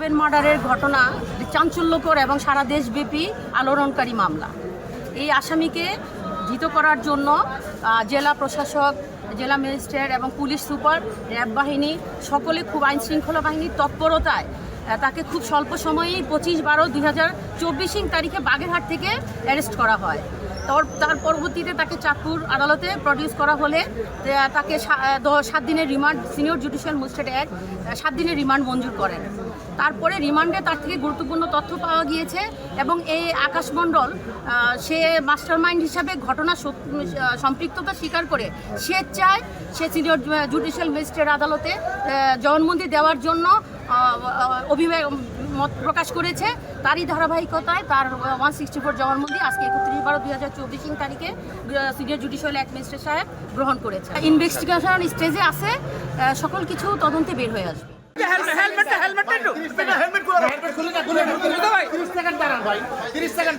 Seven মার্ডারের ঘটনা চাঞ্চল্যকর এবং সারা দেশব্যাপী আলোড়নকারী মামলা। এই আসামিকে ধৃত করার জন্য জেলা প্রশাসক, জেলা ম্যাজিস্ট্রেট এবং পুলিশ সুপার, র্যাব বাহিনী, সকলে খুব আইন শৃঙ্খলা বাহিনীর তৎপরতায় তাকে খুব স্বল্প সময়েই পঁচিশ বারো দুই হাজার তারিখে বাগেরহাট থেকে অ্যারেস্ট করা হয়। তার পরবর্তীতে তাকে চাঁদপুর আদালতে প্রডিউস করা হলে তাকে সাত দিনের remand senior judicial magistrate ah, সাত দিনের রিমান্ড মঞ্জুর করেন। তারপরে রিমান্ডে তার থেকে গুরুত্বপূর্ণ তথ্য পাওয়া গিয়েছে এবং এই আকাশ মণ্ডল সে মাস্টারমাইন্ড হিসাবে ঘটনা সম্পৃক্ততা স্বীকার করে সে চায় সে সিনিয়র জুডিশিয়াল ম্যাজিস্ট্রেট আদালতে জবানবন্দি দেওয়ার জন্য অভিযোগ মত প্রকাশ করেছে তারই ধারাবাহিকতায় তার ওয়ান সিক্সটি ফোর জবানবন্দি আজকে একত্রিশ বারো দুই হাজার চব্বিশ তারিখে সিনিয়র জুডিশিয়াল অ্যাডমিনিস্ট্রেট সাহেব গ্রহণ করেছে ইনভেস্টিগেশন স্টেজে আছে সকল কিছু তদন্তে বের হয়ে আসবে। হেলমেট একটু। হেলমেট হেলমেট খুলে না খুলে বুঝতে ভাই। 30 সেকেন্ড